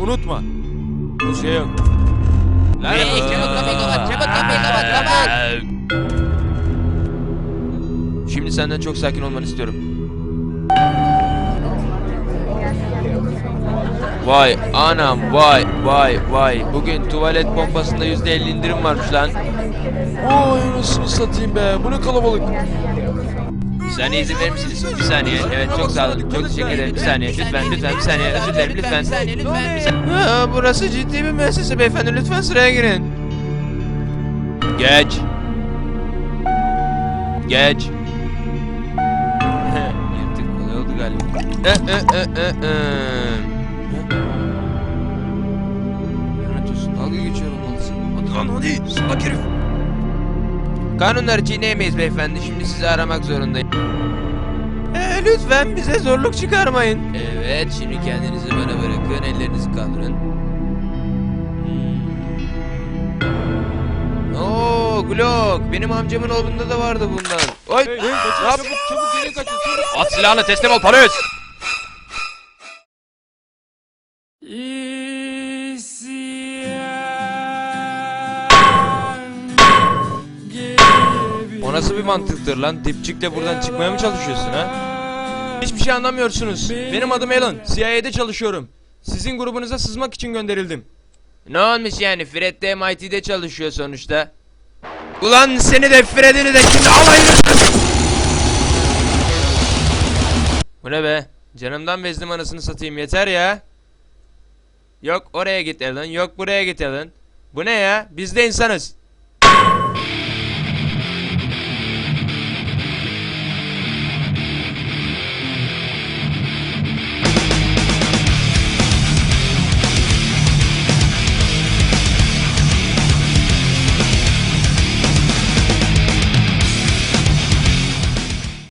Unutma. Bir şey yok. Hey, çabuk kapıyı kapat, çabuk kapıyı kapat, kapat. Şimdi senden çok sakin olmanı istiyorum. Vay anam vay vay vay. Bugün tuvalet pompasında yüzde elli indirim varmış lan. Vay nasıl satayım be. Bu ne kalabalık. Bir saniye izin verir misiniz? Bir saniye. Evet çok sağ olun. Çok teşekkür ederim. Bir saniye. Lütfen lütfen bir saniye. Özür dilerim lütfen. Bir saniye, lütfen. Bir saniye. Ha, burası ciddi bir müessese beyefendi. Lütfen sıraya girin. Geç. Geç. Yırtık kolay oldu galiba. E, e, e, e, e. Yönetiyorsun. Dalga geçiyor olmalısın. Hadi lan hadi. Salak herif. Kanunları çiğneyemeyiz beyefendi. Şimdi sizi aramak zorundayım. Ee, lütfen bize zorluk çıkarmayın. Evet, şimdi kendinizi bana bırakın. Ellerinizi kaldırın. Hmm. Oo, Glock. Benim amcamın oğlunda da vardı bundan. Oy, ne yap? Çabuk, çabuk geri kaçın. At silahını teslim ol polis. O nasıl bir mantıktır lan? Dipçikle buradan çıkmaya mı çalışıyorsun ha? Hiçbir şey anlamıyorsunuz. Benim adım Alan. CIA'de çalışıyorum. Sizin grubunuza sızmak için gönderildim. Ne olmuş yani? Fred de MIT'de çalışıyor sonuçta. Ulan seni de Fred'ini de şimdi alayım. Bu ne be? Canımdan bezdim anasını satayım yeter ya. Yok oraya git Alan, yok buraya git Alan. Bu ne ya? Biz de insanız.